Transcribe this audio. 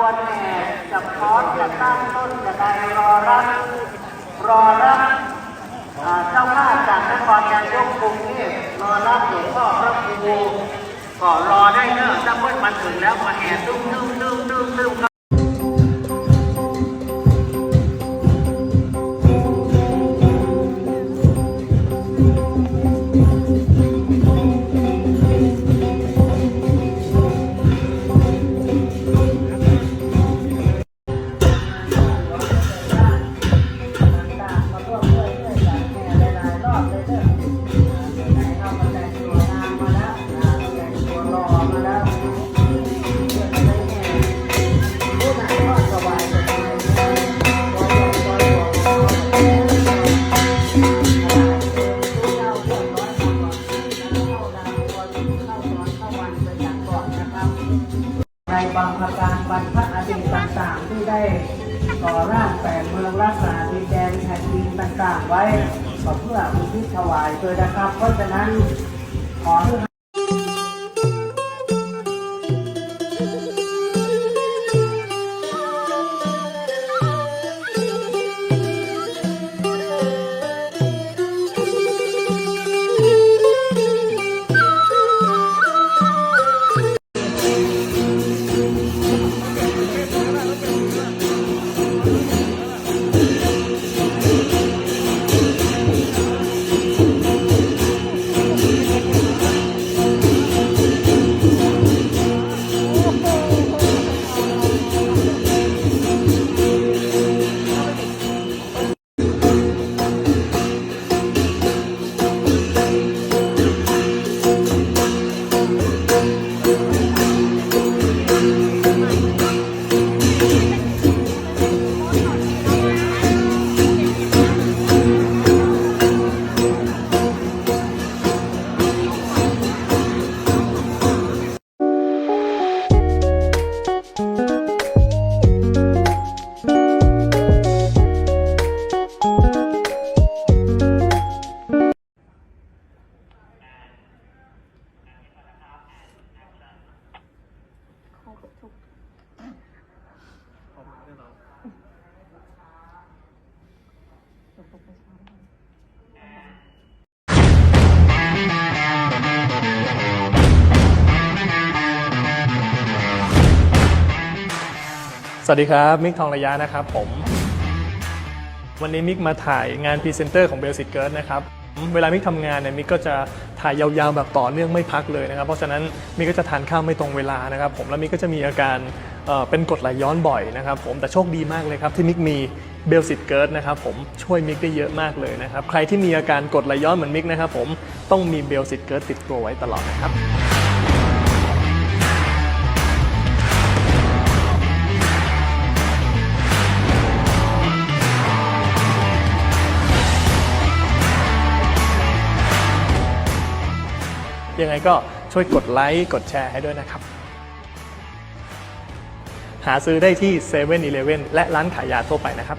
วนแห่จะพร้อมจะตั้งต้นจะได้รอรับรอรับอ่าเจ้าภาพจากนครนายกกรุงเทพรอรับหลวงพ่อพระครูก็รอได้เนอะถ้าเมื่อมันถึงแล้วมาแห่ตุ้มตุ้ม ในบางประการบรรพอดีตต่างๆ ที่ได้ก่อร่างแต่งเมืองรักษาดินแดนแผ่นดินต่างๆ ไว้ก็เพื่ออุทิศถวายโดยนะครับ เพราะฉะนั้นขอให้ สวัสดีครับ มิกทองระยะนะครับผม วันนี้มิกมาถ่ายงานพรีเซนเตอร์ของเบลสิตเกิร์นะครับ เวลามิกทำงานเนี่ยมิกก็จะถ่ายยาวๆแบบต่อเนื่องไม่พักเลยนะครับ เพราะฉะนั้นมิกก็จะทานข้าวไม่ตรงเวลานะครับผมแล้วมิกก็จะมีอาการเเป็นกรดไหลย้อนบ่อยนะครับผมแต่โชคดีมากเลยครับที่มิกมีเบลสิตเกิร์นะครับผมช่วยมิกได้เยอะมากเลยนะครับ ใครที่มีอาการกรดไหลย้อนเหมือนมิกนะครับผมต้องมีเบลสิตเกิร์ติดตัวไว้ตลอดนะครับ ยังไงก็ช่วยกดไลค์กดแชร์ให้ด้วยนะครับ หาซื้อได้ที่7 e เ e ่ e อและร้านขายยาทั่วไปนะครับ